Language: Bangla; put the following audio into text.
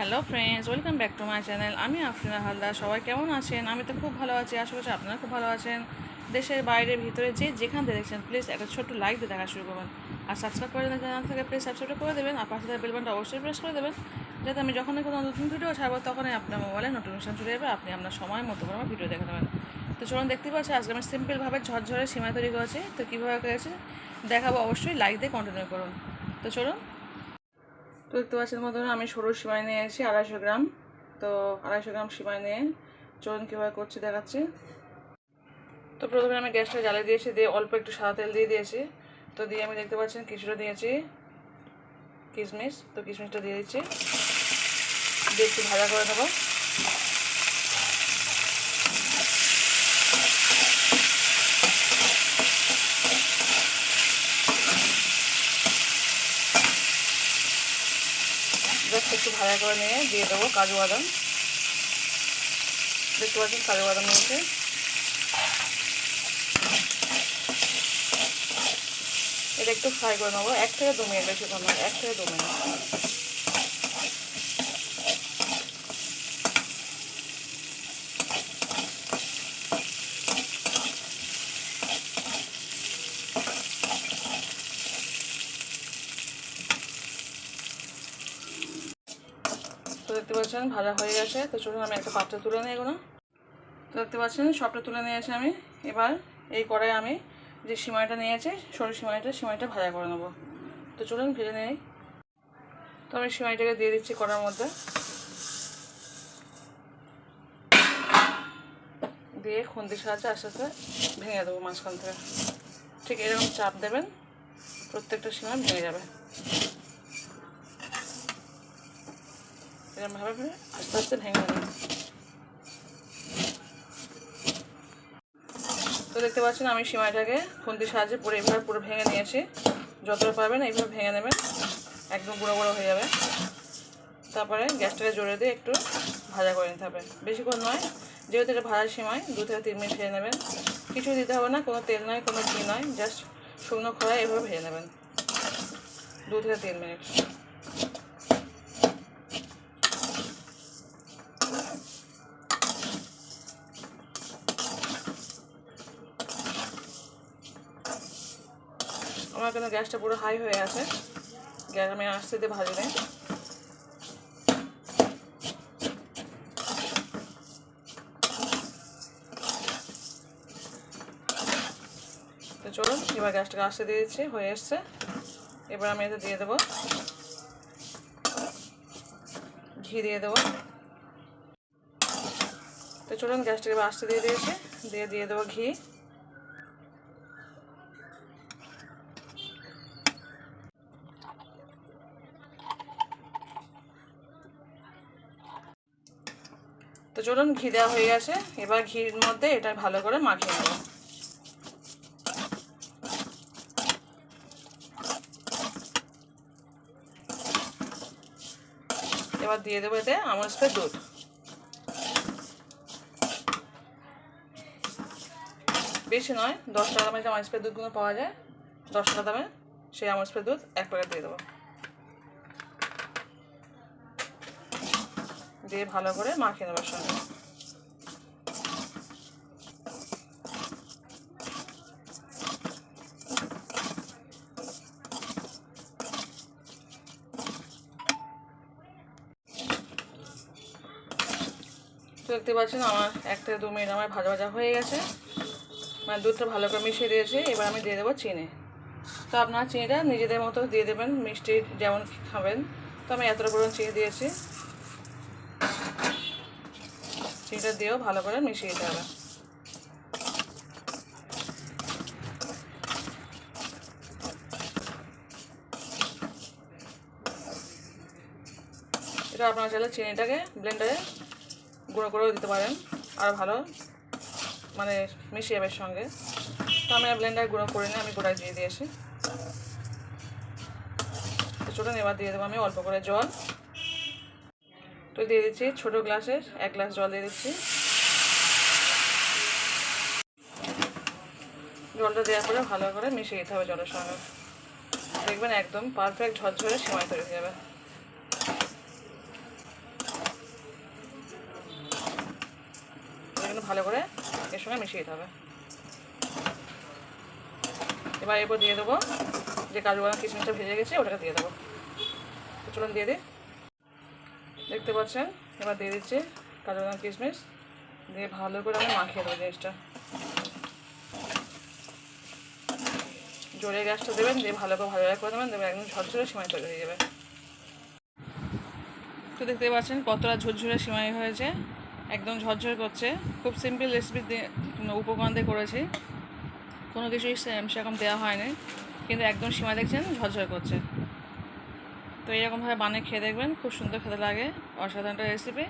Hello friends welcome back to my channel আমি আফরিনা হালদার। সবাই কেমন আছেন? আমি তো খুব ভালো আছি। আশা করছি আপনারা খুব ভালো আছেন। দেশের বাইরে, ভিতরে, যে যেখান থেকে দেখছেন প্লিজ একটা ছোট্ট লাইক দিয়ে দেখা শুরু করবেন। আর সাবস্ক্রাইব করে দেবেন জানা থাকে প্লিজ সাবস্ক্রাইব করে দেবেন। আর পাশে থাকা বেলবানটা অবশ্যই প্রেস করে দেবেন। যাতে আমি যখনই কোনো নতুন ভিডিও ছাড়বো, তখনই আপনার মোবাইলে নোটিফিকেশন চলে যাবে আপনি আপনার সময় মতো করে আমার ভিডিও দেখে নেবেন। তো চলুন দেখতে পাচ্ছি, আজকে আমি সিম্পলভাবে ঝরঝরে সীমা তৈরি করেছি। তো কীভাবে করেছি, দেখাবো। অবশ্যই লাইক দিয়ে কন্টিনিউ করুন। তো চলুন তো দেখতে পাচ্ছেন মতন আমি সরু সিমাই নিয়ে এসেছি, আড়াইশো গ্রাম। তো আড়াইশো গ্রাম সিমাই নিয়ে চলুন কীভাবে করছি দেখাচ্ছি। তো প্রথমে আমি গ্যাসটা জ্বালিয়ে দিয়েছি, দিয়ে অল্প একটু সাদা তেল দিয়ে দিয়েছি। তো দিয়ে আমি দেখতে পাচ্ছেন কিছুটা দিয়েছি কিশমিশ। তো কিশমিশটা দিয়ে দিচ্ছি, দিয়ে একটু ভাজা করে নেব জাস্ট একটু ভাজা করে নিয়ে দিয়ে দেবো কাজু বাদাম। দেখতে পাচ্ছেন কাজু বাদাম নিয়েছে এটা একটু ফ্রাই করে নেব। এক থেকে দু মিনিট বেশি করে এক থেকে দু মিনিট। দেখতে পাচ্ছেন, ভাজা হয়ে গেছে। তো চলুন আমি একটা পাত্রে তুলে নিই এগুলো। তো দেখতে পাচ্ছেন, সবটা তুলে নিয়েছি আমি। এবার এই কড়াই আমি যে সিমাইটা নিয়েছি, সরু সিমাইটা সিমাইটা ভাজা করে নেব। তো চলুন ভেজে নেই। তো আমি সিমাইটাকে দিয়ে দিচ্ছি কড়ার মধ্যে। দিয়ে খুন্তির সাহায্যে আস্তে আস্তে ভেঙে দেবো মাঝখান থেকে। ঠিক এরকম চাপ দেবেন, প্রত্যেকটা সিমাই ভেঙে যাবে। এরকমভাবে আস্তে আস্তে ভেঙে নেবেন তো দেখতে পাচ্ছেন আমি সিমাইটাকে খুন্তির সাহায্যে পুরো এইভাবে পুরো ভেঙে নিয়েছি। যতটা পারবেন এইভাবে ভেঙে নেবেন। একদম গুঁড়ো গুঁড়ো হয়ে যাবে। তারপরে গ্যাসটাকে জোরে দিয়ে একটু ভাজা করে নিতে হবে। বেশিক্ষণ নয়, যেহেতু এটা ভাজার সিমাই, দু থেকে তিন মিনিট ভেজে নেবেন। কিছু দিতে হবে না, কোনো তেল নয়, কোনো ঘি নয়, জাস্ট শুকনো খড়ায় এভাবে ভেজে নেবেন। দু থেকে তিন মিনিট। আমার কিন্তু গ্যাসটা পুরো হাই হয়ে আছে। গ্যাস আমি আসতে দিয়ে ভাজি নেই। তো চলুন, এবার গ্যাসটাকে আসতে দিয়ে দিচ্ছি, হয়ে এসছে। এবার আমি এতে দিয়ে দেবো। ঘি দিয়ে দেবো। তো চলুন, গ্যাসটাকে আসতে দিয়ে দিয়েছি। দিয়ে দিয়ে দেবো ঘি। তো চলুন ঘি দেওয়া হয়ে গেছে। এবার ঘির মধ্যে এটা ভালো করে মাখিয়ে নেব। এবার দিয়ে দেবো এতে আমল স্প্রে দুধ। বেশি নয়, দশ টাকা দামে যে আমল স্প্রে দুধগুলো পাওয়া যায়, দশ টাকা দামে সেই আমল স্প্রে দুধ এক প্যাকেট দিয়ে দেবো। দিয়ে ভালো করে মাখিয়ে নেবার সঙ্গে। দেখতে পাচ্ছেন আমার এক থেকে দু মিনিট আমার ভাজা ভাজা হয়ে গেছে। মানে দুধটা ভালো করে মিশিয়ে দিয়েছি, এবার আমি দিয়ে দেবো চিনি। তো আপনার চিনিটা নিজেদের মতো দিয়ে দেবেন, মিষ্টি যেমন খাবেন। তো আমি এতটা পরিমাণ চিনি দিয়েছি। চিনিটা দিয়েও ভালো করে মিশিয়ে দিতে হবে এটা আপনারা চাইলে চিনিটাকে ব্লেন্ডারে গুঁড়ো করেও দিতে পারেন, আর ভালো মানে মিশিয়ে যাবে সঙ্গে। তো আমি ব্লেন্ডারে গুঁড়ো করে নিয়ে আমি গোড়ায় দিয়ে দিয়েছি। চলুন এবার দিয়ে দেবো আমি অল্প করে জল। তো দিয়ে দিচ্ছি ছোটো গ্লাসের এক গ্লাস জল দিয়ে দিচ্ছি। জলটা দেওয়ার পরে ভালো করে মিশিয়ে দিতে হবে জলের সঙ্গে। দেখবেন একদম পারফেক্ট ঝরঝরে সময় তৈরি হয়ে যাবে। ভালো করে এর সঙ্গে মিশিয়ে দিতে হবে। এবার এরপর দিয়ে দেবো যে কাজু বাদাম কিশমিশটা ভেজে গেছে, ওটাকে দিয়ে দেবো। চলুন দিয়ে দিই। দেখতে পাচ্ছেন? এবার দিয়ে দিচ্ছি কাজু বাদাম কিশমিশ। দিয়ে ভালো করে আমি মাখিয়ে দেবো জিনিসটা। জোরে গ্যাসটা দেবেন, দিয়ে ভালো করে ভালো করে দেবেন দেবেন একদম ঝরঝরে সিমাই তৈরি হয়ে যাবে। তো দেখতে পাচ্ছেন কতটা ঝরঝরে সিমাই হয়েছে। একদম ঝরঝরে করছে। খুব সিম্পল রেসিপি উপকরণ দিয়ে করেছি। কোনো কিছুই সেরকম দেওয়া হয়নি। কিন্তু একদম সীমা দেখছেন ঝরঝরে করছে। তো এরকমভাবে বানিয়ে খেয়ে দেখবেন খুব সুন্দর খেতে লাগে। অসাধারণ একটা রেসিপি